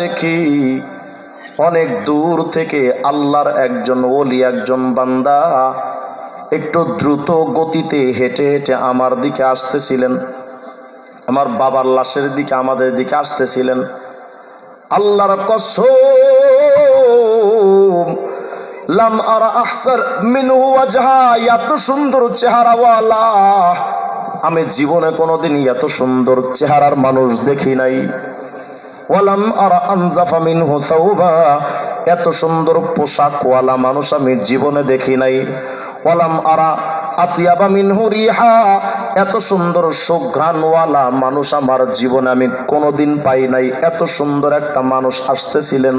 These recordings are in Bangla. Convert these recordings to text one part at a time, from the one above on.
দেখি অনেক দূর থেকে আল্লাহর একজন ওলি, একজন বান্দা একটু দ্রুত গতিতে হেঁটে হেঁটে আমার দিকে আসতেছিলেন। আমার বাবার লাশের দিকে, আমাদের দিকে আসতেছিলেন। আল্লাহর কসম, লাম আরা আহসার মিনহু ওয়াজহা, এত সুন্দর চেহারাওয়ালা। আমি জীবনে কোনোদিন এত সুন্দর চেহারার মানুষ দেখি নাই। ওয়ালাম আরা আনজাফা মিনহু সাউবা। এত সুন্দর পোশাকওয়ালা মানুষ আমি জীবনে দেখি নাই। ওয়ালাম আরা আতিয়াবা মিনহু রিহা। এত সুন্দর সুঘ্রাণওয়ালা মানুষ আমার জীবনে আমি কোনোদিন পাই নাই। এত সুন্দর একটা মানুষ আসতেছিলেন।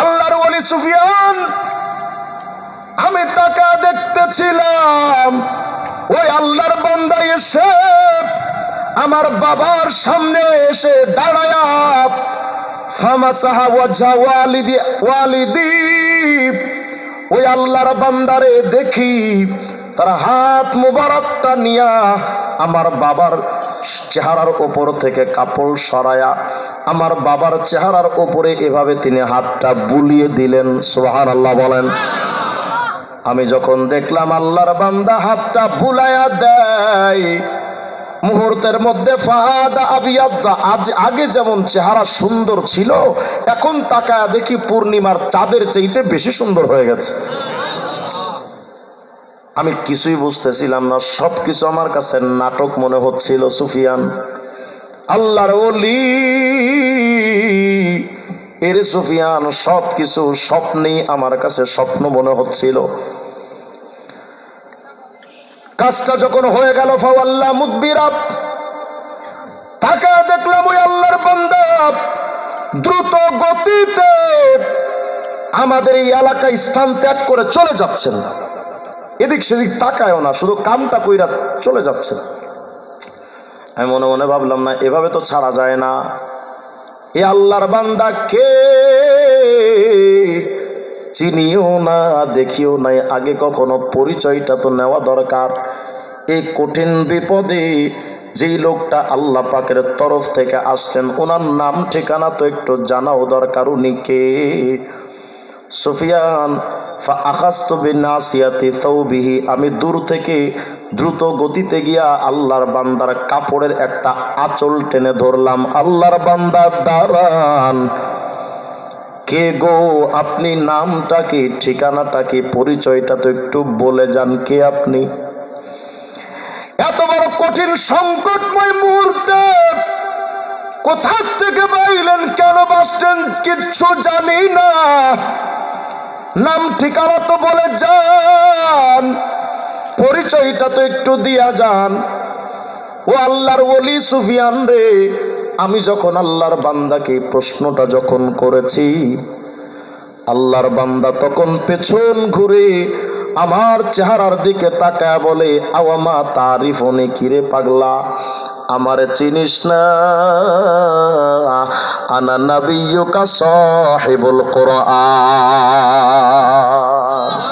আল্লাহর ওলি সুফিয়ান, আমি তাকে দেখতেছিলাম। ওই আল্লাহর বান্দা এসে আমার বাবার সামনে এসে দাঁড়ায় ওই বান্দারে দেখি, তার হাত মুবারকটা নিয়া আমার বাবার চেহারার ওপর থেকে কাপড় সরায়া, আমার বাবার চেহারার ওপরে এভাবে তিনি হাতটা বুলিয়ে দিলেন সোহান আল্লাহ বলেন। আমি যখন দেখলাম আল্লাহর বান্দা হাতটা বুলায়া দেয় মুহূর্তের মধ্যে ফাহাদা আবিয়াদা, আজ আগে যেমন চেহারা সুন্দর ছিল, এখন তাকায়া দেখি পূর্ণিমার চাঁদের চাইতে বেশি সুন্দর হয়ে গেছে। আমি কিছুই বুঝতেছিলাম না সব কিছু আমার কাছে নাটক মনে হচ্ছিল, সুফিয়ান। আল্লাহর ওলি, এর সুফিয়ান সব কিছু স্বপ্নেই আমার কাছে স্বপ্ন মনে হচ্ছিল। কাজটা যখন হয়ে গেল, ফাওয়াল্লাহ মুদবিরাব তাকা দেখলাম ওই আল্লাহর বান্দা। দ্রুত গতিতে আমাদের এই এলাকায় স্থান ত্যাগ করে চলে যাচ্ছেন এদিক সেদিক তাকায়ও না, শুধু কামটা কইরা চলে যাচ্ছে আমি মনে মনে ভাবলাম, না, এভাবে তো ছাড়া যায় না। এ আল্লাহর বান্দা কে? চিনিও না, দেখিও নাই। আগে কখনো পরিচয়টা তো নেওয়া দরকার। এই কঠিন বিপদে যেই লোকটা আল্লাহ পাকের তরফ থেকে আসলেন ওনার নাম, ঠিকানা তো একটু জানাও দরকার উনি কে? সুফিয়ান আমি দূর থেকে দ্রুত গতিতে গিয়া আল্লাহর বান্দার কাপড়ের একটা আঁচল টেনে ধরলাম। আল্লাহর বান্দার দাঁড়ান কে গো, আপনি নামটা কি, ঠিকানাটা কি, পরিচয়টা তো একটু বলে যান কে আপনি। এত বড় কঠিন সংকটময় মুহূর্তে কোথা থেকে বাইলেন কেন বাসছেন কিচ্ছু জানি না। নাম, ঠিকানা তো বলে যান, পরিচয়টা তো একটু দিয়া যান। ও আল্লাহর ওলি সুফিয়ান রে আমি যখন আল্লাহর বান্দাকে প্রশ্নটা যখন করেছি, আল্লাহর বান্দা তখন পেছন ঘুরে আমার চেহারার দিকে তাকায় বলে আওয়ামা তারিফ অনে কিরে পাগলা? আমারে চিনিস না? আনা নাবিয়ুকা সাহিবুল কোরআন।